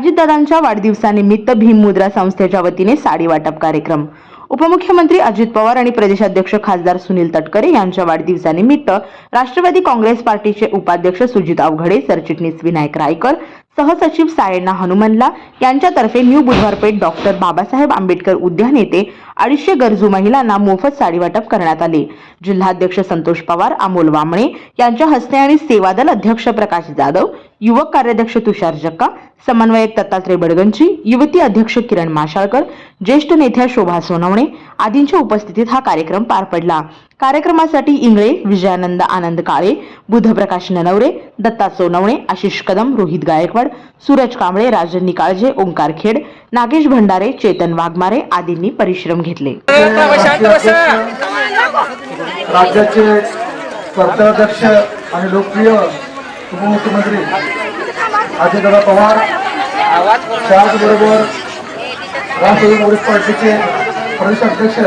अजितदादांच्या वाढदिवसानिमित्त भीम मुद्रा संस्थेच्या वतीने साडी वाटप कार्यक्रम. उपमुख्यमंत्री अजित पवार आणि प्रदेशाध्यक्ष खासदार सुनील तटकरे यांच्या वाढदिवसानिमित्त राष्ट्रवादी काँग्रेस पार्टीचे उपाध्यक्ष सुजित अवघडे सरचिटणीस विनायक रायकर सहसचिव सायण्णा हनुमनला यांच्यातर्फे न्यू बुधवारपेठ डॉक्टर बाबासाहेब आंबेडकर उद्यान येथे अडीचशे गरजू महिलांना मोफत साडी वाटप करण्यात आले. जिल्हाध्यक्ष संतोष पवार अमोल वामणे यांच्या हस्ते आणि सेवादल अध्यक्ष प्रकाश जाधव युवक कार्याध्यक्ष तुषार जक्का समन्वयक दत्तात्रय बडगंची युवती अध्यक्ष किरण माशाळकर ज्येष्ठ नेत्या शोभा सोनवणे आदींच्या उपस्थितीत हा कार्यक्रम पार पडला. कार्यक्रमासाठी इंगळे विजयानंद आनंद काळे बुधप्रकाश ननवरे दत्ता सोनवणे आशिष कदम रोहित गायकवाड सूरज कांबळे राजन निकाळजे ओंकार खेड नागेश भंडारे चेतन वाघमारे आदींनी परिश्रम घेतले. घेतले राज्याचे स्पर्धाध्यक्ष आणि लोकप्रिय उपमुख्यमंत्री अजितदादा पवार त्याचबरोबर राष्ट्रवादी काँग्रेस पार्टीचे प्रदेशाध्यक्ष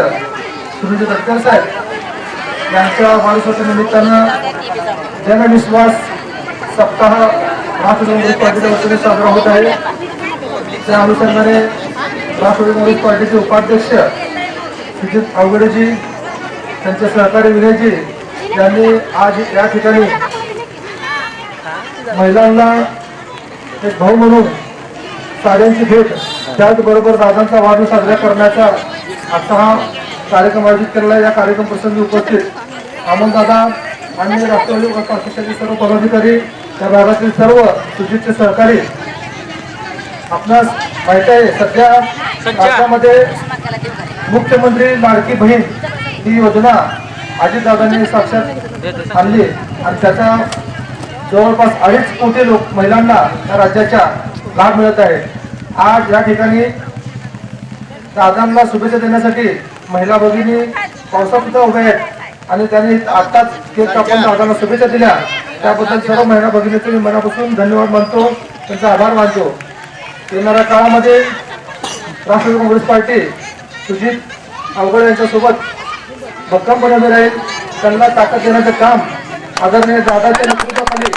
सुनील तटकर साहेब यांच्या वाढदिवसाच्या निमित्तानं जनविश्वास सप्ताह राष्ट्रवादी काँग्रेस पार्टीच्या वतीने साजरा होत आहे. त्या अनुषंगाने राष्ट्रवादी काँग्रेस पार्टीचे उपाध्यक्ष सुजित अवघडेजी त्यांचे सहकारी विनयजी यांनी आज या ठिकाणी महिलांना एक भाऊ म्हणून साड्यांची भेट त्याचबरोबर दादांचा वाढदिवस साजरा करण्याचा आजचा हा कार्यक्रम आयोजित केलेला. या कार्यक्रम प्रसंगी उपस्थित अमोल दादा आणि राष्ट्रवादी पक्षाचे सर्व पदाधिकारी त्या भागातील सर्व सुजितचे सहकारी आपणास माहिती आहे सध्या राज्यामध्ये मुख्यमंत्री लाडकी बहीण ही योजना अजितदादांनी साक्षात आणली. आणि त्याचा जवळपास अडीच कोटी लोक महिलांना या राज्याच्या लाभ मिळत आहे. आज या ठिकाणी दादांना शुभेच्छा देण्यासाठी महिला भगिनी पावसात सुद्धा उभ्या आहेत. आणि त्यांनी आत्ताच केक कापून दादांना शुभेच्छा दिल्या. त्याबद्दल सर्व महिला भगिनीचे मी मनापासून धन्यवाद मानतो. त्यांचा आभार मानतो. येणाऱ्या काळामध्ये राष्ट्रवादी काँग्रेस पार्टी सुजित अवघड यांच्यासोबत भक्कमपणे उभे राहील त्यांना ताकद देण्याचं काम आदरणीय दादाच्या नेतृत्वाखाली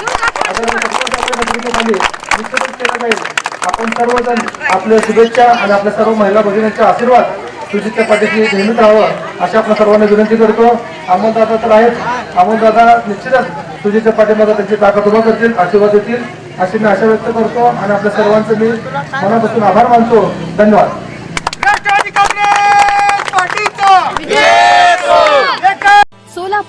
आदरणीय सरपंचाच्या नेतृत्वाखाली निश्चितच केलं जाईल. आपण सर्वजण आपल्या शुभेच्छा आणि आपल्या सर्व महिला भगिनींचा आशीर्वाद सुजितच्या पाठीशी नेहमीच राहावं अशी आपण सर्वांना विनंती करतो. अमोलदादा तर आहेत. अमोलदादा निश्चितच सुजितच्या पाठीमध्ये त्यांची ताकद उभा करतील आशीर्वाद देतील. अशी मी आशा व्यक्त करतो आणि आपल्या सर्वांचं मी मनापासून आभार मानतो. धन्यवाद राष्ट्रवादी काँग्रेस पार्टीचा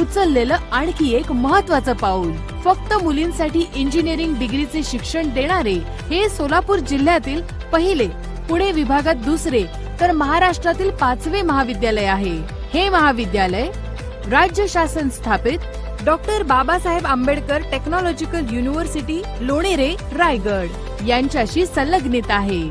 उचललेलं आणखी एक महत्वाचं पाऊल. फक्त मुलींसाठी इंजिनिअरिंग डिग्रीचे शिक्षण देणारे हे सोलापूर जिल्ह्यातील पहिले पुणे विभागात दुसरे तर महाराष्ट्रातील पाचवे महाविद्यालय आहे. हे महाविद्यालय राज्य शासन स्थापित doctor Babasaheb Ambedkar technological university Lonere Raigad यांच्याशी संलग्नित आहे.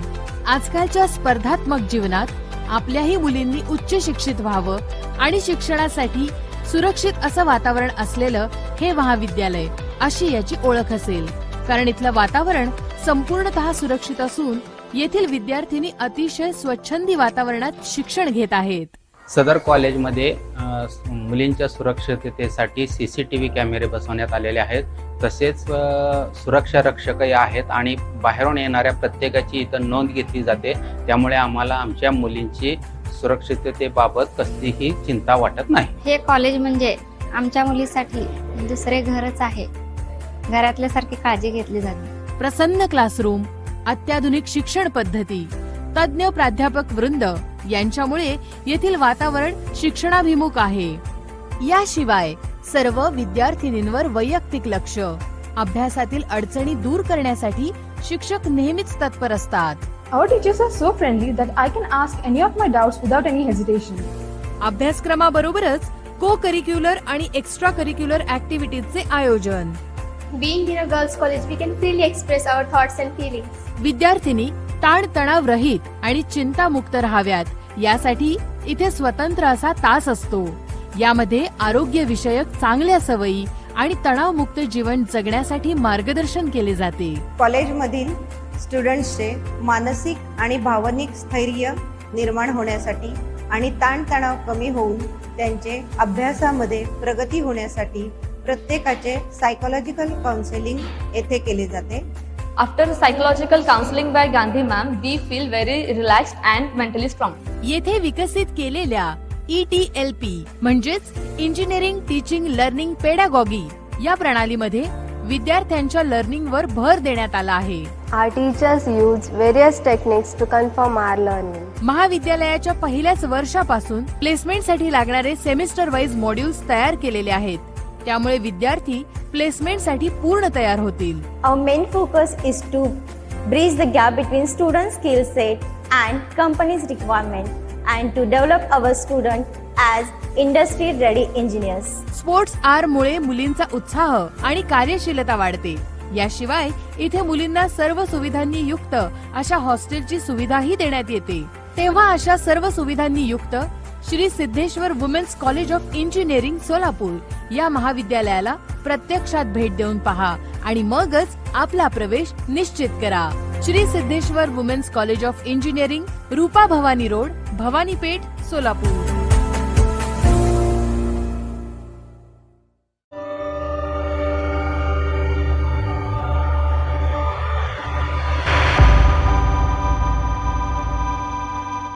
आजकालच्या स्पर्धात्मक जीवनात आपल्याही मुलींनी उच्च शिक्षित व्हावं आणि शिक्षणासाठी सुरक्षित असं वातावरण असलेलं हे महाविद्यालय अशी याची ओळख असेल. कारण इथलं वातावरण संपूर्णतः सुरक्षित असून येथील विद्यार्थिनी अतिशय स्वच्छंदी वातावरणात शिक्षण घेत आहेत. सदर कॉलेजमध्ये मुलींच्या सुरक्षिततेसाठी सी सी टी व्ही कॅमेरे बसवण्यात आलेले आहेत. तसेच सुरक्षा रक्षकही आहेत आणि बाहेरून येणाऱ्या प्रत्येकाची इथं नोंद घेतली जाते. त्यामुळे आम्हाला आमच्या मुलींची सुरक्षिततेबाबत कसलीही चिंता वाटत नाही. हे कॉलेज म्हणजे आमच्या मुलीसाठी दुसरे घरच आहे. घरातल्यासारखी काळजी घेतली जाते प्रसन्न क्लासरूम अत्याधुनिक शिक्षण पद्धती तज्ज्ञ प्राध्यापक वृंद यांच्यामुळे येथील वातावरण शिक्षणाभिमुख आहे. याशिवाय सर्व विद्यार्थिनींवर वैयक्तिक लक्ष अभ्यासातील अडचणी दूर करण्यासाठी शिक्षक नेहमीच तत्पर असतात. Our teachers are so friendly that I can ask any of my doubts without any hesitation. अभ्यासक्रमाबरोबरच को करिक्युलर आणि एक्स्ट्रा करिक्युलर ऍक्टिव्हिटीजचे आयोजन Being in a girls' college, we can freely express our thoughts and feelings. विद्यार्थिनी ताणतणाव रहित आणि चिंतामुक्त राहाव्यात यासाठी इथे स्वतंत्र असा तास असतो यामध्ये आरोग्य विषयक चांगल्या सवयी आणि तणावमुक्त जीवन जगण्यासाठी मार्गदर्शन केले जाते कॉलेजमधील स्टुडंट्सचे मानसिक आणि भावनिक स्थैर्य निर्माण होण्यासाठी आणि ताणतणाव कमी होऊन त्यांचे अभ्यासामध्ये प्रगती होण्यासाठी प्रत्येकाचे सायकोलॉजिकल काउन्सिलिंग येथे केले जाते After psychological counseling by Gandhi ma'am, we feel very relaxed and mentally strong. येथे विकसित केलेल्या E ईटीएलपी म्हणजेच इंजिनिअरिंग टीचिंग लर्निंग पेडागॉगी या प्रणालीमध्ये विद्यार्थ्यांच्या लर्निंग वर भर देण्यात आला आहे. Are teachers use various techniques to confirm are learning महाविद्यालयाच्या पहिल्याच वर्षापासून प्लेसमेंटसाठी लागणारे सेमिस्टर वाईज मॉड्यूल्स तयार केलेले आहेत. त्यामुळे विद्यार्थी प्लेसमेंटसाठी पूर्ण तयार होतील. Main focus is to bridge the gap between student skill set and companies requirement and to develop our student as industry ready engineers. Sports R मुळे मुलींचा उत्साह आणि कार्यशीलता वाढते. याशिवाय इथे मुलींना सर्व सुविधांनी युक्त अशा हॉस्टेलची सुविधाही देण्यात येते. तेव्हा अशा सर्व सुविधांनी युक्त Shri Siddheshwar women's college of engineering Solapur या महाविद्यालयाला प्रत्यक्षात भेट देऊन पहा आणि मगच आपला प्रवेश निश्चित करा. Shri Siddheshwar women's college of engineering Rupa Bhavani road Bhavanipeth Solapur.